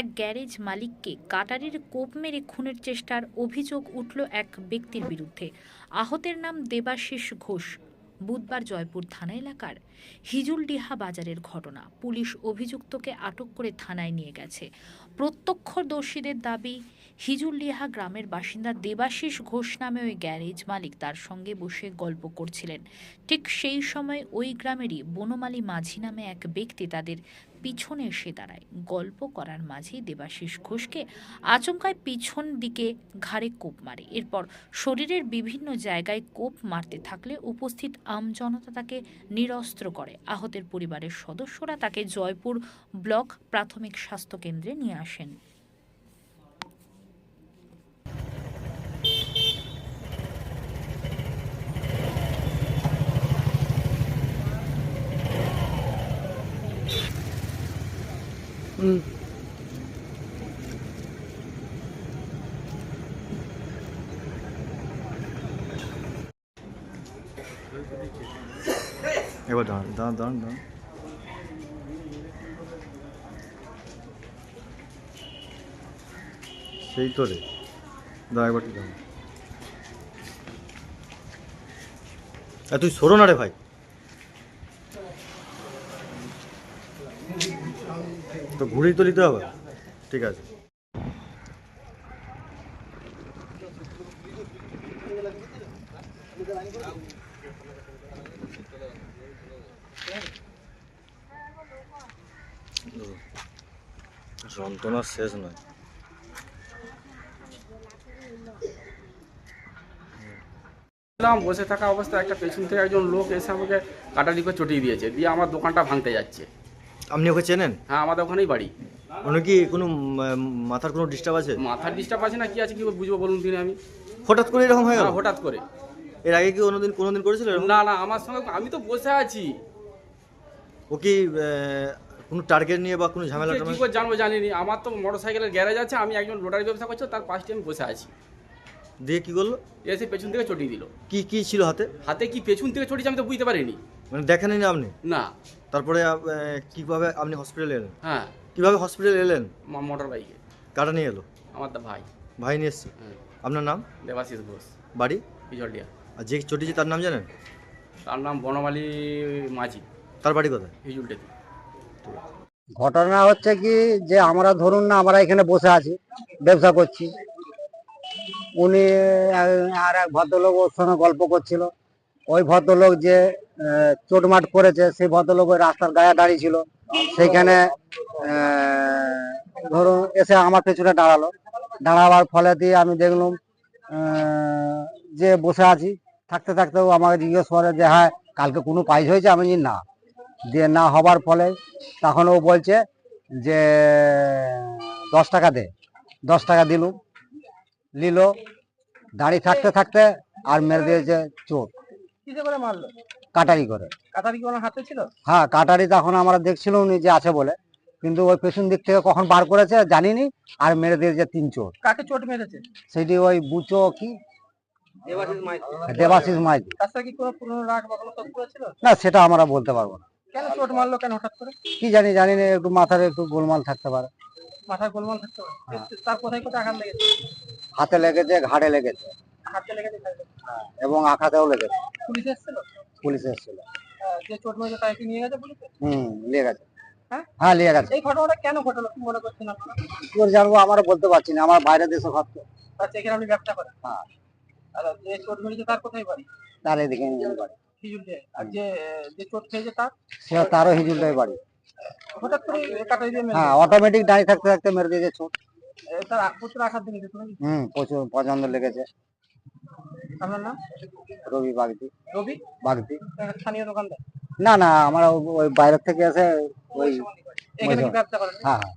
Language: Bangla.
এক গ্যারেজ মালিককে কাটারির কোপ মেরে খুনের চেষ্টার অভিযোগ উঠল এক ব্যক্তির বিরুদ্ধে। আহতের নাম দেবাশিস ঘোষ। বুধবার জয়পুর থানা এলাকার হিজুলডিহা বাজারের ঘটনা। পুলিশ অভিযুক্তকে আটক করে থানায় নিয়ে গেছে। প্রত্যক্ষদর্শীদের দাবি, হিজুলডিহা গ্রামের বাসিন্দা দেবাশিস ঘোষ নামে ওই গ্যারেজ মালিক তার সঙ্গে বসে গল্প করছিলেন। ঠিক সেই সময় ওই গ্রামেরই বনমালী মাঝি নামে এক ব্যক্তি তাদের পিছনে এসে দাঁড়ায়। গল্প করার মাঝে দেবাশিস ঘোষকে আচমকায় পিছন দিকে ঘাড়ে কোপ মারে। এরপর শরীরের বিভিন্ন জায়গায় কোপ মারতে থাকলে উপস্থিত আমজনতা তাকে নিরস্ত্র করে। আহতের পরিবারের সদস্যরা তাকে জয়পুর ব্লক প্রাথমিক স্বাস্থ্য কেন্দ্রে নিয়ে আসেন। এবার দাঁড়ান দাঁড়ান দাঁড়ান দাঁড়ান সেই তো রে। দাঁড়া ঠিক দাঁড়ান তুই সরো না রে ভাই। তো ঘুরেই তো নিতে হবে। ঠিক আছে। যন্ত্রণার শেষ নয়। বসে থাকা অবস্থায় একটা পেছন থেকে একজন লোক এসে আমাকে কাটারি করে চটিয়ে দিয়েছে। দিয়ে আমার দোকানটা ভাঙতে যাচ্ছে। আপনি ওকে চেনেন? হ্যাঁ আমাদের ওখানেই বাড়ি। ওনার কি কোনো মাথার কোনো ডিস্টার্ব আছে? মাথার ডিস্টার্ব আছে না কি আছে কি বুঝব বলুন দিনে আমি? হঠাৎ করে এরকম হয়ে? হ্যাঁ, হঠাৎ করে। এর আগে কি কোনোদিন কোনোদিন করেছিল? না না আমার সঙ্গে আমি তো বসে আছি। ও কি কোনো টার্গেট নিয়ে বা কোনো ঝামেলা কে করে জানব জানিনি। আমার তো মোটর সাইকেলের গ্যারেজ আছে আমি একজন লোডারি ব্যবসা করছি তার পাশে আমি বসে আছি। দিয়ে কি করল? এসে পেছন থেকে চটিয়ে দিল। কি কি ছিল হাতে? হাতে কি পেছন থেকে চটিয়েছে আমি তো বুঝতে পারিনি। মানে দেখেনি না আপনি? না। তারপরে আহ, কীভাবে আপনি হসপিটালে এলেন? হ্যাঁ। কীভাবে হসপিটালে এলেন? মোটর বাইকে কাটা নিয়ে এলো? আমার দা ভাই। ভাই নিয়ে এসছে? হ্যাঁ। আপনার নাম? দেবাশিস ঘোষ। বাড়ি? পিজলডিয়া আর যে চটিছে তার নাম জানেন? তার নাম বনমালী মাঝি। তার বাড়ি কোথায়? হিজুলটেতে ঘটনা হচ্ছে কি যে আমরা ধরুন না আমরা এখানে বসে আছি ব্যবসা করছি। উনি আর- এক ভদ্রলোক ওর সঙ্গে গল্প করছিল। ওই ভদ্রলোক যে চোটমাট করেছে, সেই ভদ্রলোক ওই রাস্তার গায়ে দাঁড়িয়ে ছিল। সেইখানে ধরুন এসে আমার পেছনে দাঁড়াল। দাঁড়াবার ফলে দিয়ে আমি দেখলাম যে বসে আছি, থাকতে থাকতেও আমাকে জিজ্ঞেস করে যে হ্যাঁ কালকে কোনো পাইস হয়েছে? আমি না। দিয়ে না হবার ফলে তখন ও বলছে যে, দশ টাকা দে। দশ টাকা দিলুম। নিল দাঁড়িয়ে থাকতে থাকতে আর মেরে দিয়েছে চোট কিসে করে মারলো? কাটারি করে। কাতারি কি ওনার হাতে ছিল? হ্যাঁ কাটারি তখন আমরা দেখছিলাম নি যে আছে বলে। কিন্তু ওই পেছন দিক থেকে কখন বার করেছে জানিনি আর মেরে দিয়েছে তিন চোট কাকে চোট মেরেছে? সেটি ওই বুচো কি? দেবাশিস মাইতি। তার সাথে কি কোনো পুরনো রাগ বা কোনো তথ্য ছিল? না সেটা আমরা বলতে পারব না। কেন চোট মারলো কেন হঠাৎ করে? কি জানি জানি না একটু মাথার একটু গোলমাল থাকতে পারে। মাথায় গোলমাল থাকতে পারে। হ্যাঁ। তার কোথায় কোথায় আঘাত লেগেছে? হাতে লেগেছে ঘাড়ে লেগেছে। তাই? এবং আঁখাতেও লেগেছে। পুলিশ এসেছিল? পুলিশ এসেছিল। যে চোট মেরেছে তাকে নিয়ে গেছে পুলিশে? হুম লিয়ে গেছে। হ্যাঁ? হ্যাঁ গেছে। এই ঘটনাটা কেন ঘটলো কি মনে করছেন আপনারা? কি জানব আমরা বলতে পারছি না আমার বাইরে দেশে ঘর তো আচ্ছা এখানে আপনি ব্যবসা করেন? হ্যাঁ। আর যে চোট মেরেছে তার কোথায় বাড়ি? তার এদিকে বাড়ি। আর যে যে চোট খেয়েছে তার? সে তারও হিজুলটাই বাড়ি। হঠাৎ করে কাটাই দিয়ে হ্যাঁ অটোমেটিক দাঁড়িয়ে থাকতে থাকতে মেরে দিয়েছে ছোট প্রচুর আঘাত হুম প্রচুর পছন্দ লেগেছে। আপনার নাম? রবি বাগদি। রবি? বাগদি। একটা স্থানীয় দোকানদার? না না আমরা ওই বাইরের থেকে এসে ওই। ব্যবসা করেন? হ্যাঁ হ্যাঁ।